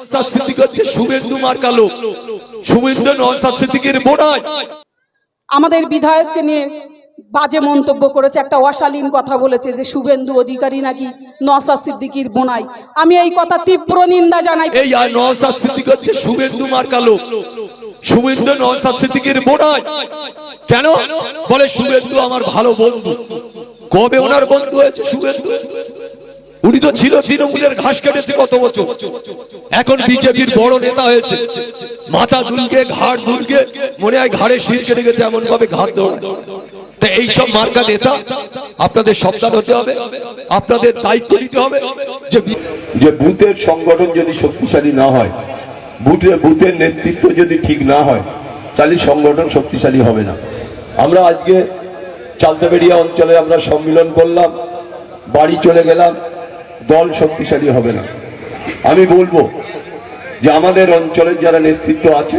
নওশাদ সিদ্দিক হচ্ছে শুভেন্দু মার্কা লোক। শুভেন্দু নওশাদ সিদ্দিকের বোনায় আমাদের বিধায়ককে নিয়ে বাজে মন্তব্য করেছে একটা অশালীন কথা বলেছে যে শুভেন্দু অধিকারী নাকি নসা সিদ্দিকির বোনাই। আমি এই কথা তীব্র নিন্দা জানাই। এই নওশাদ সিদ্দিক হচ্ছে শুভেন্দু মার্কা লোক। শুভেন্দু নওশাদ সিদ্দিকের বোনায় কেন? বলে শুভেন্দু আমার ভালো বন্ধু। কবে ওনার বন্ধু হয়েছে শুভেন্দু? উনি তো ছিল তৃণমূলের ঘাস কেটেছে কত বছর। এখন বিজেপির বড় নেতা হয়েছে। মাথা দুলকে ঘাড় দুলকে মনে হয় ঘাড়ে শির কেটে গেছে এমন ভাবে ঘাট দৌড়ায়। তা এইসব মার্কা নেতা আপনাদের সাবধান হতে হবে। আপনাদের দায়িত্ব নিতে হবে যে যে বুথের সংগঠন যদি শক্তিশালী না হয় বুথে বুথের নেতৃত্ব যদি ঠিক না হয় তাহলে সংগঠন শক্তিশালী হবে না। আমরা আজকে চালতাবেড়িয়া অঞ্চলে আমরা সম্মিলন করলাম বাড়ি চলে গেলাম। দল শক্তিশালী হবে না। আমি বলব যে আমাদের অঞ্চলের যারা নেতৃত্ব আছে,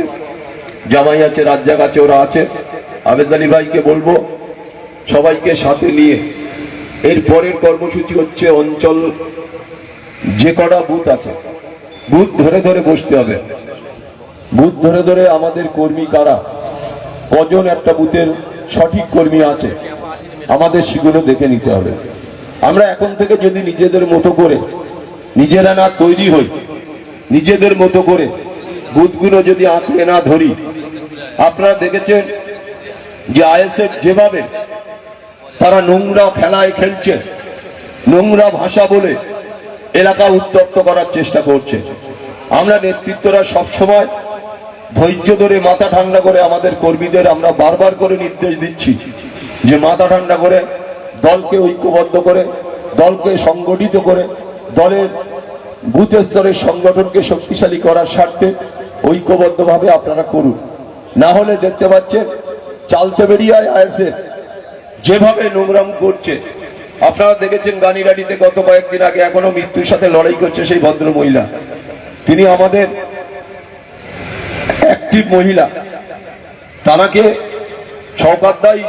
জামাই আছে, রাজ্জাক আছে, ওরা আছে আবেদ ভাইকে বলব, সবাইকে সাথে নিয়ে এর পরের কর্মসূচি হচ্ছে অঞ্চল যে কটা বুথ আছে, বুথ ধরে ধরে বসতে হবে। বুথ ধরে ধরে আমাদের কর্মী কারা, কজন একটা বুথের সঠিক কর্মী আছে, আমাদের সেগুলো দেখে নিতে হবে। আমরা এখন থেকে যদি নিজেদের মতো করে, নিজেরা না তৈরি হই, নিজেদের মতো করে বুথগুলো যদি আঁকড়ে না ধরি, আপনারা দেখেছেন যে আইএসএফ যেভাবে তারা নোংরা খেলায় খেলছে, নোংরা ভাষা বলে এলাকা উত্তপ্ত করার চেষ্টা করছে। আমরা নেতৃত্বরা সব সময় ধৈর্য ধরে মাথা ঠান্ডা করে আমাদের কর্মীদের আমরা বারবার করে নির্দেশ দিচ্ছি যে মাথা ঠান্ডা করে দলকে ঐক্যবদ্ধ করে, দলকে সংগঠিত করে, দলের বুথ স্তরের সংগঠনকে শক্তিশালী করার স্বার্থে ঐক্যবদ্ধভাবে আপনারা করুন। না হলে দেখতে পাচ্ছেন চালতে বেরিয়ায় আয়েসে যেভাবে নোংরাম করছে। আপনারা দেখেছেন গানিরাডিতে গত কয়েকদিন আগে এখনও মৃত্যুর সাথে লড়াই করছে সেই ভদ্র মহিলা। তিনি আমাদের অ্যাক্টিভ মহিলা। তানাকে সরকার দায়ী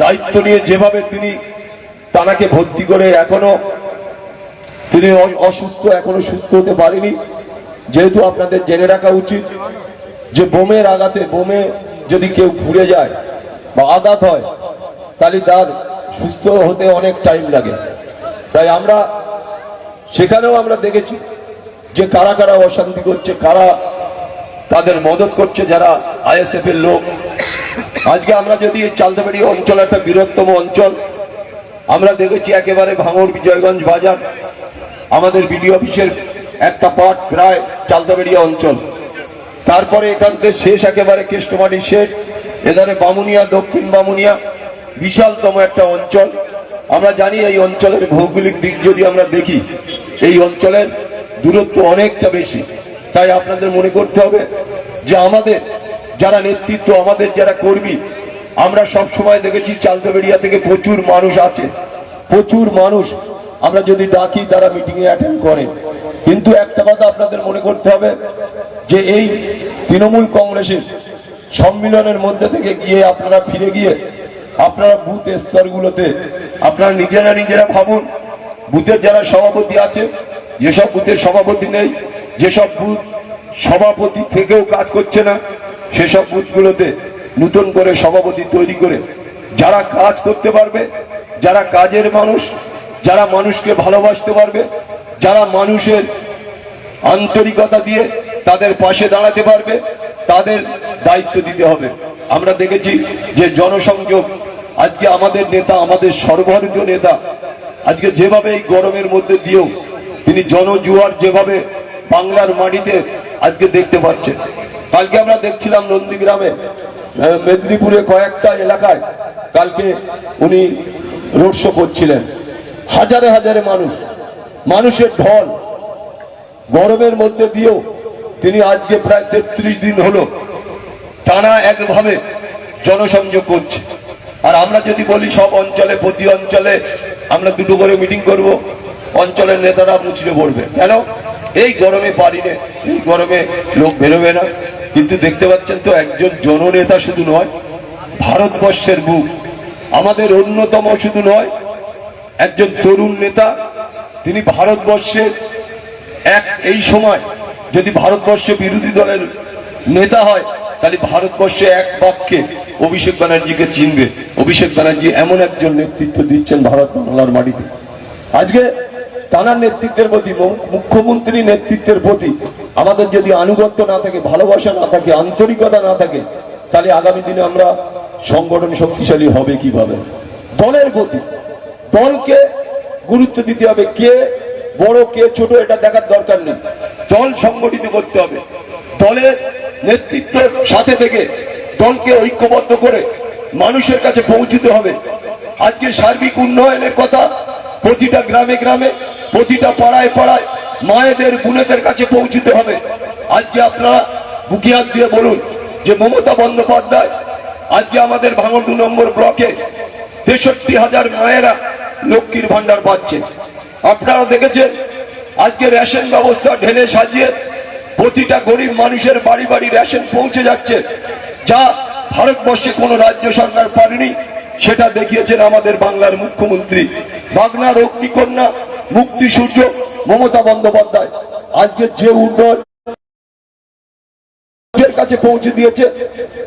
দায়িত্ব নিয়ে যেভাবে তিনি তানাকে ভর্তি করে এখনও তিনি অসুস্থ, এখনও সুস্থ হতে পারেনি। যেহেতু আপনাদের জেনে রাখা উচিত যে বোমের আঘাতে, বোমে যদি কেউ ঘুরে যায় বা আঘাত হয়, তাহলে তার সুস্থ হতে অনেক টাইম লাগে। তাই আমরা সেখানেও আমরা দেখেছি যে কারা কারা অশান্তি করছে, কারা তাদের মদত করছে, যারা আইএসএফ এর লোক আজকে আমরা যদি চালদাবাড়ি অঞ্চল একটা বৃহত্তম অঞ্চল, আমরা দেখেছি একেবারে ভাঙড় বিজয়গঞ্জ বাজার, আমাদের বিডিও অফিসের একটা পার্ট প্রায় চালদাবেড়িয়া অঞ্চল। তারপরে এখান থেকে শেষ একেবারে কেষ্টমাটি শেষ, এধারে বামুনিয়া, দক্ষিণ বামুনিয়া, বিশালতম একটা অঞ্চল। আমরা জানি এই অঞ্চলের ভৌগোলিক দিক যদি আমরা দেখি, এই অঞ্চলের দূরত্ব অনেকটা বেশি। তাই আপনাদের মনে করতে হবে যে আমাদের যারা নেতৃত্ব, আমাদের যারা কর্মী, আমরা সব সময় দেখেছি চালতাবেড়িয়া থেকে প্রচুর মানুষ আছে। প্রচুর মানুষ। আমরা যদি ডাকি, তারা মিটিং এ অ্যাটেন্ড করে। কিন্তু একটা কথা আপনাদের মনে করতে হবে, যে এই তৃণমূল কংগ্রেসের সম্মিলনের মধ্যে থেকে গিয়ে আপনারা ফিরে গিয়ে, আপনারা বুথ স্তরগুলোতে, আপনারা নিজেরা নিজেরা ভাবুন, বুথের যারা সভাপতি আছে, যেসব বুথের সভাপতি নেই, যেসব বুথ সভাপতি থেকেও কাজ করছে না সেসব বুথগুলোতে নতুন করে সভাপতি তৈরি করে যারা কাজ করতে পারবে, যারা কাজের মানুষ, যারা মানুষকে ভালোবাসতে পারবে, যারা মানুষের আন্তরিকতা দিয়ে তাদের পাশে দাঁড়াতে পারবে, তাদের দায়িত্ব দিতে হবে। আমরা দেখেছি যে জনসংযোগ, আজকে আমাদের নেতা, আমাদের সর্বভারতীয় নেতা, আজকে যেভাবে এই গরমের মধ্যে দিয়েও তিনি জনজুয়ার যেভাবে বাংলার মাটিতে আজকে দেখতে পাচ্ছেন। কালকে আমরা দেখছিলাম নন্দীগ্রামে মেদিনীপুরে কয়েকটা এলাকায় কালকে উনি রোড শো করছিলেন। হাজারে হাজারে মানুষ মানুষের ঢল গরমের মধ্যে দিয়েও তিনি আজকে প্রায় তেত্রিশ দিন হলো টানা একভাবে জনসংযোগ করছে। আর আমরা যদি বলি সব অঞ্চলে প্রতি অঞ্চলে আমরা দুটো করে মিটিং করব অঞ্চলের নেতারা মুচড়ে পড়বে। কেন? এই গরমে পারি নে, এই গরমে লোক বেরোবে না। কিন্তু দেখতে পাচ্ছেন তো একজন জননেতা শুধু নয়, ভারতবর্ষের বুক আমাদের অন্যতম শুধু নয়, একজন তরুণ নেতা, তিনি ভারতবর্ষের এক এই সময় যদি ভারতবর্ষে বিরোধী দলের নেতা হয়, তাহলে ভারতবর্ষে এক বাক্যে অভিষেক ব্যানার্জিকে চিনবে। অভিষেক ব্যানার্জি এমন একজন নেতৃত্ব দিচ্ছেন ভারত বাংলার মাটিতে। আজকে তানার নেতৃত্বের প্রতি মুখ্যমন্ত্রী নেতৃত্বের প্রতি আমাদের যদি আনুগত্য না থাকে, ভালোবাসা না থাকে, আন্তরিকতা না থাকে, তাহলে আগামী দিনে আমরা সংগঠন শক্তিশালী হবে কীভাবে? দলের গতি। দলকে গুরুত্ব দিতে হবে। কে বড়, কে ছোট, এটা দেখার দরকার নেই। দল সংগঠিত করতে হবে। দলের নেতৃত্বের সাথে থেকে দলকে ঐক্যবদ্ধ করে মানুষের কাছে পৌঁছতে হবে। আজকে সার্বিক উন্নয়নের কথা প্রতিটা গ্রামে গ্রামে প্রতিটা পাড়ায় পাড়ায় মায়েদের, বোনেদের কাছে পৌঁছতে হবে। আজকে আপনারা বুকিয়াত দিয়ে বলুন যে মমতা বন্দ্যোপাধ্যায় আজকে আমাদের ভাঙর দু নম্বর ব্লকে তেষট্টি হাজার মায়েরা লক্ষ্মীর ভান্ডার পাচ্ছে। আপনারা দেখেছেন, আজকে রেশন ব্যবস্থা ঢেলে সাজিয়ে প্রতিটা গরিব মানুষের বাড়ি বাড়ি রেশন পৌঁছে যাচ্ছে, যা ভারতবর্ষে কোন রাজ্য সরকার পারেনি, সেটা দেখিয়েছেন আমাদের বাংলার মুখ্যমন্ত্রী। বাগনার অগ্নিকন্যা মুক্তি সূর্য মমতা বন্দ্যোপাধ্যায়। আজকে যে উন্নয়ন কাছে পৌঁছে দিয়েছে,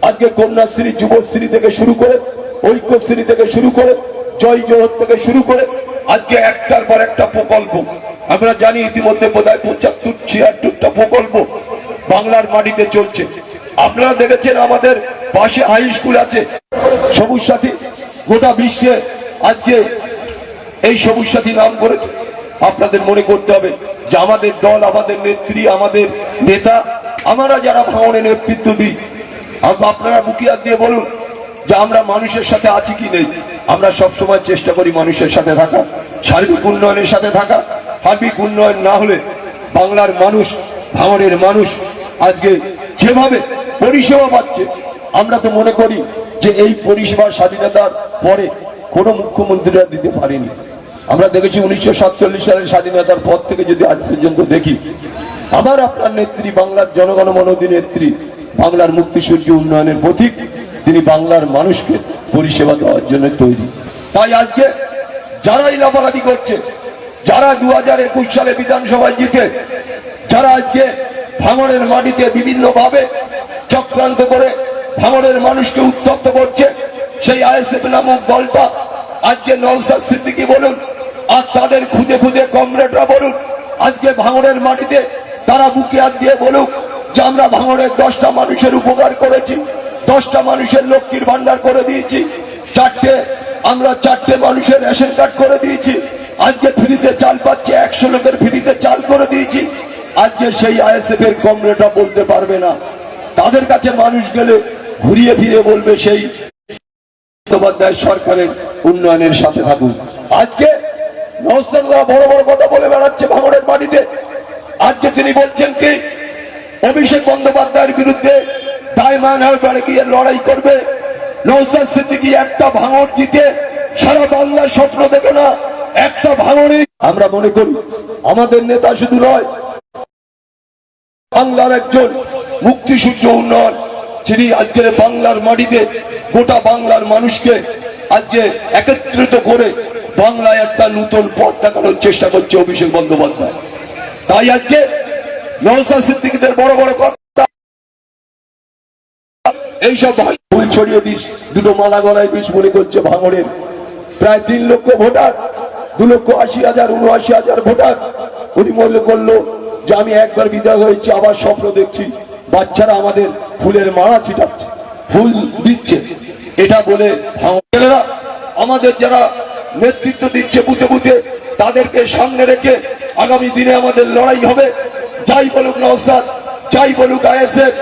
আজকে কন্যাশ্রী, যুবশ্রী থেকে শুরু করে, ঐক্যশ্রী থেকে শুরু করে, জয় জোহর থেকে শুরু করে, আজকে একটার পর একটা প্রকল্প। আমরা জানি ইতিমধ্যে বোধহয় পঁচাত্তর, ছিয়াত্তরটা প্রকল্প বাংলার মাটিতে চলছে। আপনারা দেখেছেন আমাদের পাশে হাই স্কুল আছে সবুজ সাথী, গোটা বিশ্বে আজকে এই সবুজ সাথী নাম করেছে। আপনাদের মনে করতে হবে যে আমাদের দল, আমাদের নেত্রী, আমাদের নেতা, আমরা যারা ভাঙনে নেতৃত্ব দিই আপনারা বুকিয়াত দিয়ে বলুন যে আমরা মানুষের সাথে আছি কি নেই। আমরা সব সময় চেষ্টা করি মানুষের সাথে থাকা সার্বিক উন্নয়নের সাথে থাকা সার্বিক উন্নয়ন না হলে বাংলার মানুষ, ভাঙনের মানুষ আজকে যেভাবে পরিষেবা পাচ্ছে, আমরা তো মনে করি যে এই পরিষেবা স্বাধীনতার পরে কোনো মুখ্যমন্ত্রীরা দিতে পারেনি। আমরা দেখেছি উনিশশো সাতচল্লিশ সালের স্বাধীনতার পর থেকে যদি আজ পর্যন্ত দেখি, আমার আপনার নেত্রী, বাংলার জনগণ মনোদী নেত্রী, বাংলার মুক্তি সূর্য উন্নয়নের প্রতীক, তিনি বাংলার মানুষকে পরিষেবা দেওয়ার জন্য তৈরি। তাই আজকে যারাই লাফালাফি করছে, যারা দু হাজার একুশ সালে বিধানসভায় জিতে, যারা আজকে ভাঙড়ের মাটিতে বিভিন্ন ভাবে চক্রান্ত করে ভাঙড়ের মানুষকে উত্তপ্ত করছে, সেই আইএসএফ নামক দলটা আজকে নওসাদ সিদ্দিকি বলুন আর তাদের খুদে খুদে কমরেডরা বলুন আজকে ভাঙড়ের মাটিতে তারা বুকে হাত দিয়ে বলুক যে আমরা ভাঙড়ের দশটা মানুষের উপকার করেছি, দশটা মানুষের লক্ষ্মীর ভান্ডার করে দিয়েছি, চারটে, আমরা চারটে মানুষের রেশন কার্ড করে দিয়েছি, আজকে ফ্রিতে চাল পাচ্ছে, একশো লোকের ফ্রিতে চাল করে দিয়েছি, আজকে সেই আইএসএফ এর কমরেডরা বলতে পারবে না। তাদের কাছে মানুষ গেলে ঘুরিয়ে ফিরে বলবে সেই বন্দ্যোপাধ্যায় সরকারের উন্নয়নের সাথে থাকুন আজকে নৌসাদরা বড় বড় কথা বলে বেড়াচ্ছে ভাঙড়ের বাড়িতে আজকে তিনি বলছেন কি, অভিষেক বন্দ্যোপাধ্যায়ের বিরুদ্ধে ডায়মন্ড হারবারে গিয়ে লড়াই করবে। নৌসাদ সিদ্দিকি একটা ভাঙড় জিতে সারা বাংলার স্বপ্ন দেখে না, একটা ভাঙড়ে আমরা মনে করি, আমাদের নেতা শুধু নয়, বাংলার একজন মুক্তিসূর্য উন্নয়ন, যিনি আজকের বাংলার মাটিতে গোটা বাংলার মানুষকে আজকে একত্রিত করে বাংলায় একটা নতুন পথ দেখানোর চেষ্টা করছে অভিষেক বন্দ্যোপাধ্যায়। তাই আজকে নওসা সিদ্দিকীদের বড় বড় কথা। এইসব ফুল ছড়িয়ে দিস, দুটো মালা গলায় দিস মনে করছে ভাঙড়ের। প্রায় তিন লক্ষ ভোটার, দু লক্ষ আশি হাজার, উনআশি হাজার ভোটার। উনি মনে করল যে আমি একবার বিদায় হয়েছি, আবার স্বপ্ন দেখছি, বাচ্চারা আমাদের ফুলের মালা ছিটাচ্ছে, ফুল দিচ্ছে। এটা বলে ভাঙড়েরা, আমাদের যারা নেতৃত্ব দিচ্ছে বুথে বুথে, তাদেরকে সামনে রেখে আগামী দিনে আমাদের লড়াই হবে। যাই বলুক নওসাদ, যাই বলুক আইএসএফ,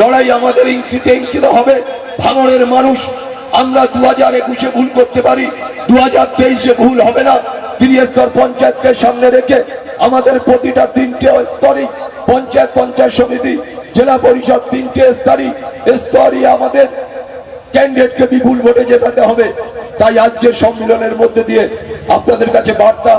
লড়াই আমাদের ইঞ্চিতে ইঞ্চিতে হবে। ভাঙড়ের মানুষ, আমরা দু হাজার একুশে ভুল করতে পারি দু হাজার তেইশে ভুল হবে না। ত্রিস্তর পঞ্চায়েতকে সামনে রেখে আমাদের প্রতিটা তিনটে স্তরই, পঞ্চায়েত পঞ্চায়েত সমিতি, জেলা পরিষদ তিনটে স্তরই স্তরই আমাদের ক্যান্ডিডেটকে বিপুল ভোটে জেতাতে হবে। তাই আজকের সম্মেলনের মধ্যে দিয়ে আপনাদের কাছে বার্তা